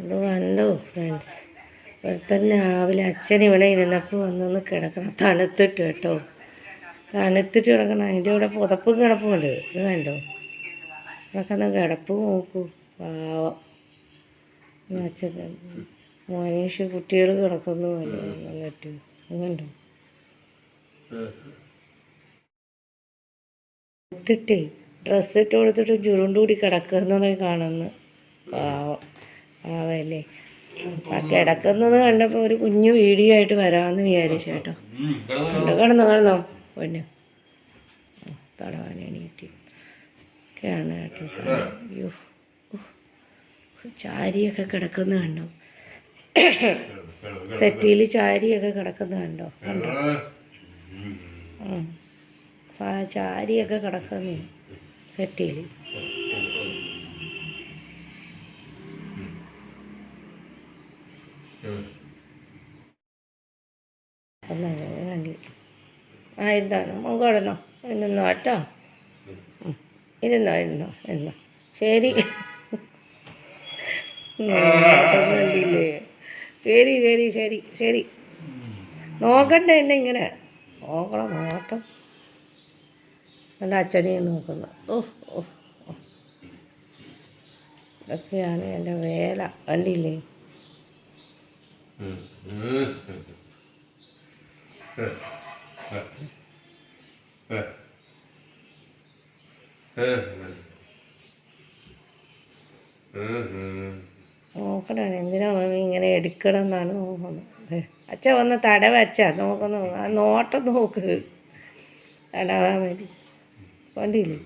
ഇത് കണ്ടോ ഫ്രണ്ട്സ് ഒരുത്തൻ രാവിലെ അച്ഛൻ ഇവിടെ ഇരുന്നപ്പോൾ വന്നൊന്ന് കിടക്കണം. തണുത്തിട്ട് കേട്ടോ. തണുത്തിട്ട് കിടക്കണം. അതിന്റെ കൂടെ പുതപ്പും കിടപ്പുണ്ട്. ഇത് കണ്ടോ? കിടക്കുന്ന കിടപ്പ് നോക്കൂ. പാവം. അച്ഛൻ മനീഷ് കുട്ടികൾ കിടക്കുന്നു പോലെ വന്നിട്ട്. ഇത് കണ്ടോ? എടുത്തിട്ടേ. ഡ്രസ്സ് ഇട്ട് കൊടുത്തിട്ട് ചുരുണ്ടുകൂടി കിടക്കുന്നതായി കാണുന്നു. പാവം. പാവല്ലേ. കിടക്കുന്നത് കണ്ടപ്പോൾ ഒരു കുഞ്ഞു വീഡിയോ ആയിട്ട് വരാമെന്ന് വിചാരിച്ചു കേട്ടോ. കിടന്നോ കിടന്നോ പൊന്നു. എണീറ്റ്. ഒക്കെയാണ് കേട്ടോ. ചാരിയൊക്കെ കിടക്കുന്ന കണ്ടോ. സെറ്റിയിൽ ചാരിയൊക്കെ കിടക്കുന്ന കണ്ടോ. കണ്ടോ. ചാരിയൊക്കെ കിടക്കുന്നു സെറ്റിയിൽ കണ്ടി ആ ഇരുന്നോ നമ്മൾ കിടന്നോ ഇരുന്നോ. കേട്ടോ. ഇരുന്നോ ഇരുന്നോ ഇരുന്നോ. ശരി. ഉം, കണ്ടില്ലേ? ശരി ശരി ശരി ശരി. നോക്കണ്ട എന്നെ ഇങ്ങനെ. നോക്കണം നോട്ടം എന്റെ അച്ഛനെയും നോക്കുന്നു. ഓ ഓ. ഇതൊക്കെയാണ് എന്റെ വേല. കണ്ടില്ലേ? നോക്കണേ. എന്തിനാ ഇങ്ങനെ എടുക്കണം എന്നാണ് നോക്കുന്നത്? അച്ഛ വന്ന് തടവ അച്ഛ. നോക്കുന്നു. ആ നോട്ടം നോക്ക്. തടവാൻ വേണ്ടി. കണ്ടില്ലേ?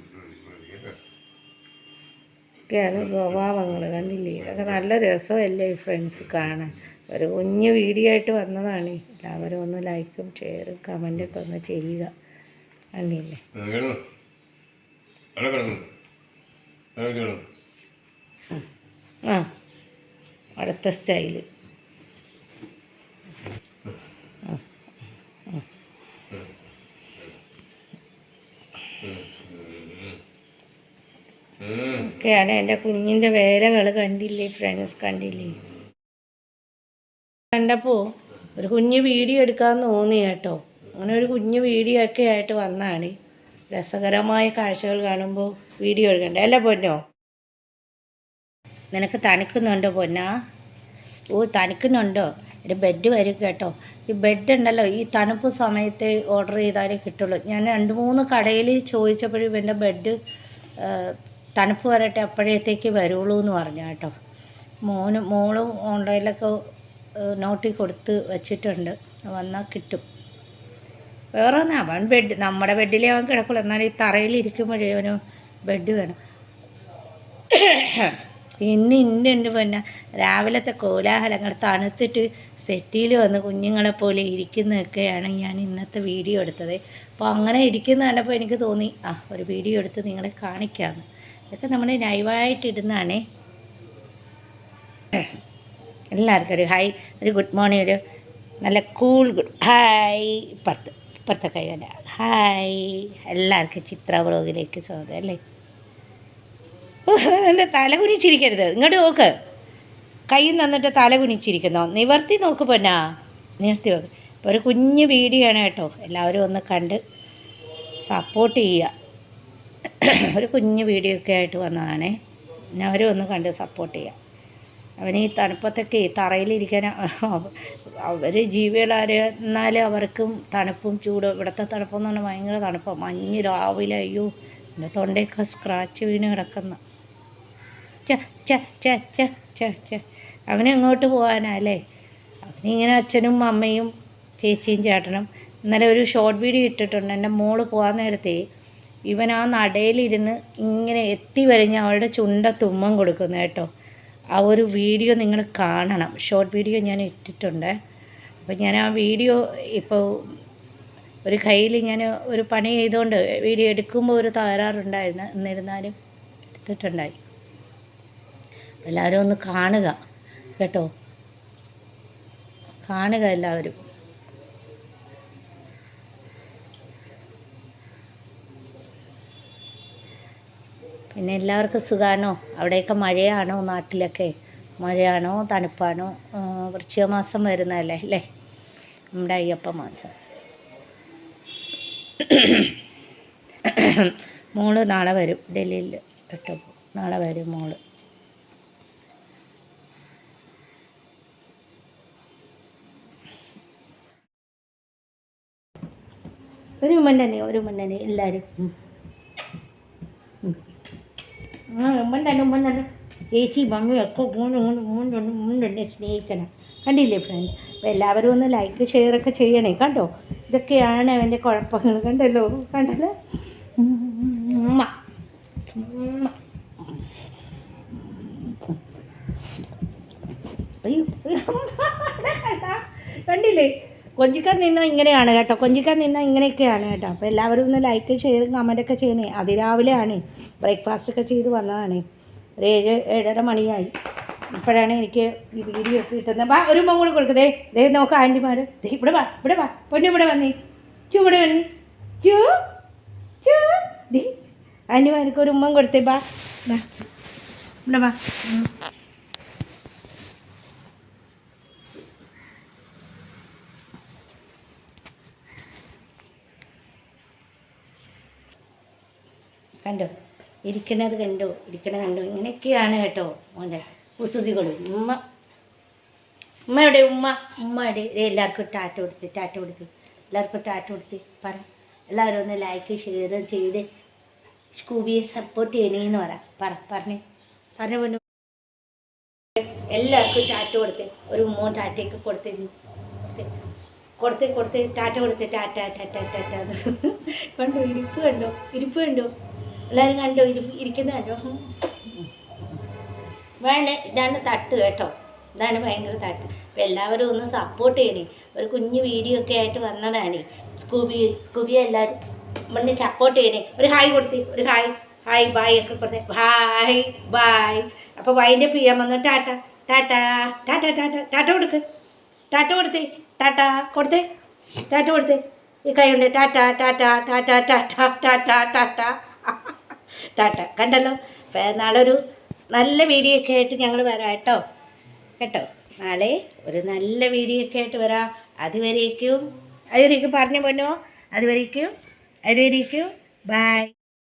ഒക്കെയാണ് സ്വഭാവങ്ങൾ കണ്ടില്ലേ? ഇതൊക്കെ നല്ല രസമല്ലേ ഫ്രണ്ട്സ് കാണാൻ? ഒരു കുഞ്ഞ് വീഡിയോ ആയിട്ട് വന്നതാണ്. എല്ലാവരും ഒന്ന് ലൈക്കും ഷെയറും കമന്റൊക്കെ ഒന്ന് ചെയ്യുക. അല്ലേ ആ അടുത്ത സ്റ്റൈൽ ഒക്കെയാണ് എന്റെ കുഞ്ഞിന്റെ വേലകൾ കണ്ടില്ലേ ഫ്രണ്ട്സ് കണ്ടില്ലേ? കണ്ടപ്പോൾ ഒരു കുഞ്ഞ് വീഡിയോ എടുക്കാമെന്ന് തോന്നി കേട്ടോ. അങ്ങനെ ഒരു കുഞ്ഞ് വീഡിയോ ഒക്കെ ആയിട്ട് വന്നാണ്. രസകരമായ കാഴ്ചകൾ കാണുമ്പോൾ വീഡിയോ എടുക്കണ്ടേ? അല്ലേ പൊന്നോ? നിനക്ക് തണുക്കുന്നുണ്ടോ പൊന്നാ? ഓ തണുക്കുന്നുണ്ടോ? ഒരു ബെഡ് വരും കേട്ടോ. ഈ ബെഡ് ഉണ്ടല്ലോ ഈ തണുപ്പ് സമയത്ത് ഓർഡർ ചെയ്താലേ കിട്ടുള്ളൂ. ഞാൻ രണ്ട് മൂന്ന് കടയിൽ ചോദിച്ചപ്പോഴും എന്റെ ബെഡ് തണുപ്പ് വരട്ടെ അപ്പോഴത്തേക്ക് വരുള്ളൂ എന്ന് പറഞ്ഞു കേട്ടോ. മോനും മോളും ഓൺലൈനിലൊക്കെ നോട്ടി കൊടുത്ത് വെച്ചിട്ടുണ്ട്. വന്നാൽ കിട്ടും. വേറെ ഒന്നും അവൻ ബെഡ് നമ്മുടെ ബെഡിലേ അവൻ കിടക്കുള്ളൂ. എന്നാൽ ഈ തറയിൽ ഇരിക്കുമ്പോഴേ അവന് ബെഡ് വേണം. പിന്നെ ഇണ്ട് ഉണ്ട് പിന്നെ രാവിലത്തെ കോലാഹലങ്ങൾ തണുത്തിട്ട് സെറ്റിയിൽ വന്ന് കുഞ്ഞുങ്ങളെ പോലെ ഇരിക്കുന്നതൊക്കെയാണ് ഞാൻ ഇന്നത്തെ വീഡിയോ എടുത്തത്. അപ്പോൾ അങ്ങനെ ഇരിക്കുന്ന കണ്ടപ്പോൾ എനിക്ക് തോന്നി ആ ഒരു വീഡിയോ എടുത്ത് നിങ്ങളെ കാണിക്കാമെന്ന്. ഇതൊക്കെ നമ്മൾ ലൈവായിട്ട് ഇടുന്നതാണേ. എല്ലാവർക്കും ഒരു ഹായ് ഒരു ഗുഡ് മോർണിംഗ് ഒരു നല്ല കൂൾ ഗുഡ് ഹായ് ഇപ്പുറത്ത് ഇപ്പുറത്തെ കൈ വേണ്ട. ഹായ് എല്ലാവർക്കും ചിത്ര വ്ളോഗിലേക്ക് സ്വാഗതം അല്ലേ? എന്റെ തല കുനിച്ചിരിക്കരുത്. ഇങ്ങോട്ട് നോക്ക്. കൈ നന്നിട്ട് തല കുനിച്ചിരിക്കുന്നോ. നിവർത്തി നോക്ക് പെണ്ണാ നിവർത്തി നോക്ക്. ഇപ്പോൾ ഒരു കുഞ്ഞ് വീഡിയോ ആണ് കേട്ടോ. എല്ലാവരും ഒന്ന് കണ്ട് സപ്പോർട്ട് ചെയ്യുക. ഒരു കുഞ്ഞ് വീഡിയോ ഒക്കെ ആയിട്ട് വന്നതാണേ. എല്ലാവരും ഒന്ന് കണ്ട് സപ്പോർട്ട് ചെയ്യുക. അവന് ഈ തണുപ്പത്തൊക്കെ തറയിലിരിക്കാൻ അവർ ജീവികളായിരുന്നാലും അവർക്കും തണുപ്പും ചൂടും ഇവിടുത്തെ തണുപ്പെന്ന് പറഞ്ഞാൽ ഭയങ്കര തണുപ്പാണ് മഞ്ഞ് രാവിലെ അയ്യോ എന്റെ തൊണ്ടയൊക്കെ സ്ക്രാച്ച് വീണ് കിടക്കുന്ന. ച ച ച ച ച ച അവനെങ്ങോട്ട് പോകാനല്ലേ അവനിങ്ങനെ അച്ഛനും അമ്മയും ചേച്ചിയും ചേട്ടനും ഇന്നലെ ഒരു ഷോർട്ട് വീഡിയോ ഇട്ടിട്ടുണ്ട്. എന്റെ മോൾ പോകാൻ നേരത്തെ ഇവൻ ആ നടയിലിരുന്ന് ഇങ്ങനെ എത്തി വരഞ്ഞ് അവളുടെ ചുണ്ട തുമ്മം കൊടുക്കുന്നു കേട്ടോ. ആ ഒരു വീഡിയോ നിങ്ങൾ കാണണം. ഷോർട്ട് വീഡിയോ ഞാൻ ഇട്ടിട്ടുണ്ട്. അപ്പോൾ ഞാൻ ആ വീഡിയോ ഇപ്പോൾ ഒരു കയ്യിൽ ഞാൻ ഒരു പണി ചെയ്തുകൊണ്ട് വീഡിയോ എടുക്കുമ്പോൾ ഒരു തകരാറുണ്ടായിരുന്നു. എന്നിരുന്നാലും എടുത്തിട്ടുണ്ടായി. എല്ലാവരും ഒന്ന് കാണുക. കേട്ടോ? കാണുക എല്ലാവരും. പിന്നെ എല്ലാവർക്കും സുഖമാണോ അവിടെയൊക്കെ മഴയാണോ നാട്ടിലൊക്കെ? മഴയാണോ? തണുപ്പാണോ? വൃശ്ചിക മാസം വരുന്നതല്ലേ അല്ലേ? നമ്മുടെ അയ്യപ്പ മാസം. മോൾ നാളെ വരും ഡൽഹിയിൽ ഇട്ട് നാളെ വരും മോൾ. ഒരു ഉമ്മണ്ടനെ ഒരു ഉമ്മണ്ടനെ എല്ലാവരും. ആ ഉമ്മൻ തന്നെ ചേച്ചി മമ്മി ഒക്കെ മൂന്ന് മൂന്ന് മൂന്ന് മൂന്നെണ്ണെ സ്നേഹിക്കണം കണ്ടില്ലേ ഫ്രണ്ട്സ് അപ്പോൾ എല്ലാവരും ഒന്ന് ലൈക്ക് ഷെയർ ഒക്കെ ചെയ്യണേ കണ്ടോ ഇതൊക്കെയാണ് അവന്റെ കുഴപ്പങ്ങൾ കണ്ടല്ലോ കണ്ടല്ലോ ഉമ്മ. ഉമ്മ. കണ്ടില്ലേ കൊഞ്ചിക്കാൻ നിന്നാൽ ഇങ്ങനെയാണ് കേട്ടോ. കൊഞ്ചിക്കാൻ നിന്നാൽ ഇങ്ങനെയൊക്കെയാണ് കേട്ടോ. അപ്പോൾ എല്ലാവരും ഒന്ന് ലൈക്ക് ഷെയർ കമന്റൊക്കെ ചെയ്യണേ. അതിരാവിലെയാണ്. ബ്രേക്ക്ഫാസ്റ്റ് ഒക്കെ ചെയ്ത് വന്നതാണ്. ഒരു ഏഴ് ഏഴര മണിയായി. ഇപ്പോഴാണ് എനിക്ക് ഈ വീഡിയോ ഒക്കെ കിട്ടുന്നത്. വാ ഒരു ഉമ്മ കൂടെ കൊടുക്കതേ ദേ നോക്കാം ആന്റിമാർ ദേ ഇവിടെ വാ ഇവിടെ വാ. പൊന്നു ഇവിടെ വന്നേ. ചു ഇവിടെ വന്നേ. ചു ചു. ദേ ആന്റിമാർക്ക് ഒരു ഉമ്മം കൊടുത്തേ. വാ ബാ ഇവിടെ വാ. കണ്ടോ? ഇരിക്കണത് കണ്ടോ? ഇരിക്കണത് കണ്ടോ? ഇങ്ങനെയൊക്കെയാണ് കേട്ടോ മോന്റെ കുസൃതികൾ. ഉമ്മ ഉമ്മയുടെ ഉമ്മ ഉമ്മ എവിടെ? എല്ലാവർക്കും ടാറ്റ കൊടുത്ത് ടാറ്റ കൊടുത്ത്. എല്ലാവർക്കും ടാറ്റ കൊടുത്ത് പറ. എല്ലാവരും ഒന്ന് ലൈക്ക് ഷെയർ ചെയ്ത് സ്കൂബിയെ സപ്പോർട്ട് ചെയ്യണേന്ന് പറ. പറ പറഞ്ഞേ. പറഞ്ഞു പറഞ്ഞു എല്ലാവർക്കും ടാറ്റ കൊടുത്ത് ഒരു ഉമ്മ ടാറ്റയൊക്കെ കൊടുത്തിരുന്നു കൊടുത്ത്. കൊടുത്ത് ടാറ്റ കൊടുത്ത് ടാറ്റ ടാറ്റ ടാറ്റ കണ്ടോ? ഇരിപ്പ് കണ്ടോ? ഇരിപ്പ് കണ്ടോ? എല്ലാവരും കണ്ടോ? ഇരിക്കുന്ന കണ്ടോ വേണ ഇതാണ് തട്ട് കേട്ടോ. ഇതാണ് ഭയങ്കര തട്ട്. അപ്പം എല്ലാവരും ഒന്ന് സപ്പോർട്ട് ചെയ്യണേ. ഒരു കുഞ്ഞു വീഡിയോ ഒക്കെ ആയിട്ട് വന്നതാണ്. സ്കൂബി സ്കൂബി എല്ലാവരും ഒന്ന് സപ്പോർട്ട് ചെയ്യണേ. ഒരു ഹായ് കൊടുത്തി. ഒരു ഹായ് ഹായ് ബായ് ഒക്കെ കൊടുത്തേ. ഹായ് ബായ് അപ്പോൾ വൈന്റെ പി എം വന്ന്. ടാറ്റ ടാറ്റ ടാറ്റ ടാറ്റ ടാറ്റ കൊടുക്ക്. ടാറ്റ കൊടുത്തേ. ടാറ്റ കൊടുത്തേ. ടാറ്റ കൊടുത്തേ. ഈ കൈ ഉണ്ട് ടാറ്റ ടാറ്റ ടാറ്റ ടാറ്റ ടാറ്റ ടാറ്റ. ടാറ്റ കണ്ടല്ലോ? നാളെ ഒരു നല്ല വീഡിയോ ഒക്കെ ആയിട്ട് ഞങ്ങൾ വരാം കേട്ടോ. കേട്ടോ? നാളെ ഒരു നല്ല വീഡിയോ ഒക്കെ ആയിട്ട് വരാം. അതുവരേക്കും അതുവരേക്കും പറഞ്ഞു പോണോ അതുവരേക്കും അതുവരേക്കും. ബൈ